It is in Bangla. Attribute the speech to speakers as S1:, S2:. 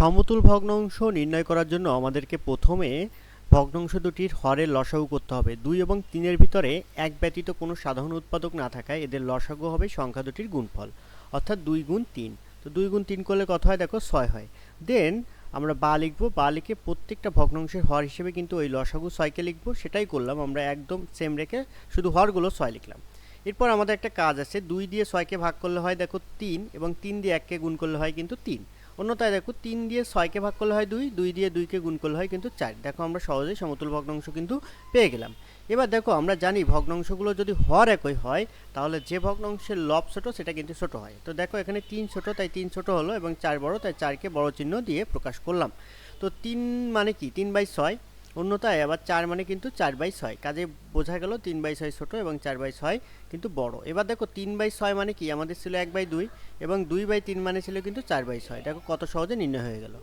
S1: সমতুল ভগ্নাংশ নির্ণয় করার জন্য আমাদেরকে প্রথমে ভগ্নাংশ দুটির হরের লসাগু করতে হবে। দুই এবং তিনের ভিতরে এক ব্যতীত কোনো সাধারণ উৎপাদক না থাকায় এদের লসাগু হবে সংখ্যা দুটির গুণফল, অর্থাৎ দুই গুণ তিন। তো দুই গুণ তিন করলে কত হয়? দেখো, ছয় হয়। দেন আমরা বা লিখব, বা লিখে প্রত্যেকটা ভগ্নাংশের হর হিসেবে কিন্তু ওই লসাগু ছয়কে লিখব। সেটাই করলাম, আমরা একদম সেম রেখে শুধু হরগুলো ছয় লিখলাম। এরপর আমাদের একটা কাজ আছে, দুই দিয়ে ছয়কে ভাগ করলে হয়, দেখো, তিন এবং তিন দিয়ে এককে গুণ করলে হয় কিন্তু তিন। অন্যথায় দেখো তিন দিয়ে ছয়কে ভাগ করলে হয় দুই দুই দিয়ে দুইকে গুণ করলে হয় কিন্তু চার। দেখো আমরা সহজেই সমতুল ভগ্নাংশ কিন্তু পেয়ে গেলাম। এবার দেখো আমরা জানি ভগ্নাংশগুলো যদি হর একই হয়, তাহলে যে ভগ্নাংশের লব ছোট, সেটা কিন্তু ছোট হয়। তো দেখো এখানে তিন ছোট, তাই তিন ছোট হলো এবং চার বড়, তাই চারকে বড় চিহ্ন দিয়ে প্রকাশ করলাম। তো তিন মানে কি? তিন বাই ছয়। অন্যথায় আবার চার মানে কিন্তু চার বাই ছয়। কাজে বোঝা গেল তিন বাই ছয় ছোটো এবং চার বাই ছয় কিন্তু বড়। এবার দেখো তিন বাই ছয় মানে কি? আমাদের ছিল এক বাই দুই এবং দুই বাই তিন মানে ছিল কিন্তু চার বাই ছয়। দেখো কত সহজে নির্ণয় হয়ে গেল।